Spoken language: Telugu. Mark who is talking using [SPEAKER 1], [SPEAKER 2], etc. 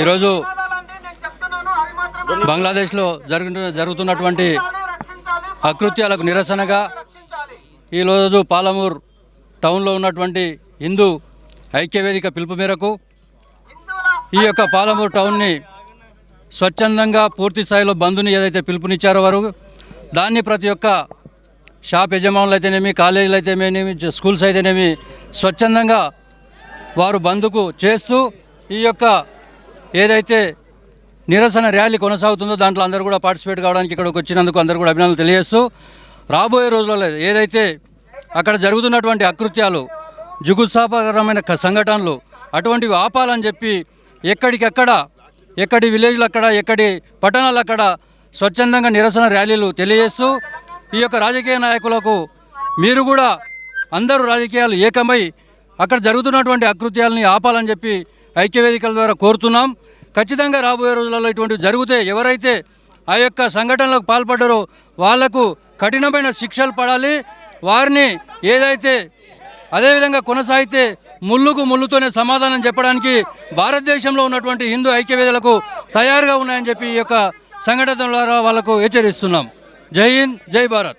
[SPEAKER 1] ఈరోజు బంగ్లాదేశ్లో జరుగుతున్న జరుగుతున్నటువంటి అకృత్యాలకు నిరసనగా ఈరోజు పాలమూరు టౌన్లో ఉన్నటువంటి హిందూ ఐక్యవేదిక పిలుపు మేరకు ఈ యొక్క పాలమూరు టౌన్ని స్వచ్ఛందంగా పూర్తి స్థాయిలో బంధుని ఏదైతే పిలుపునిచ్చారో వారు దాన్ని ప్రతి ఒక్క షాప్ యజమానులు అయితేనేమి కాలేజీలు అయితేనేమి స్కూల్స్ అయితేనేమి స్వచ్ఛందంగా వారు బంద్కు చేస్తూ ఈ యొక్క ఏదైతే నిరసన ర్యాలీ కొనసాగుతుందో దాంట్లో అందరూ కూడా పార్టిసిపేట్ కావడానికి ఇక్కడికి వచ్చినందుకు అందరూ కూడా అభినందనలు తెలియజేస్తూ రాబోయే రోజులలో ఏదైతే అక్కడ జరుగుతున్నటువంటి అకృత్యాలు జుగుత్సాపకరమైన సంఘటనలు అటువంటివి ఆపాలని చెప్పి ఎక్కడికెక్కడ ఎక్కడి విలేజ్లు అక్కడ ఎక్కడి పట్టణాలు అక్కడ స్వచ్ఛందంగా నిరసన ర్యాలీలు తెలియజేస్తూ ఈ యొక్క రాజకీయ నాయకులకు మీరు కూడా అందరూ రాజకీయాలు ఏకమై అక్కడ జరుగుతున్నటువంటి అకృత్యాలని ఆపాలని చెప్పి ఐక్యవేదికల ద్వారా కోరుతున్నాం. ఖచ్చితంగా రాబోయే రోజులలో ఇటువంటివి జరిగితే ఎవరైతే ఆ యొక్క సంఘటనలకు పాల్పడ్డారో వాళ్ళకు కఠినమైన శిక్షలు పడాలి. వారిని ఏదైతే అదేవిధంగా కొనసాగితే ముళ్ళుకు ముళ్ళుతోనే సమాధానం చెప్పడానికి భారతదేశంలో ఉన్నటువంటి హిందూ ఐక్యవేదలకు తయారుగా ఉన్నాయని చెప్పి ఈ యొక్క సంఘటన ద్వారా వాళ్ళకు హెచ్చరిస్తున్నాం. జై హింద్ జై భారత్.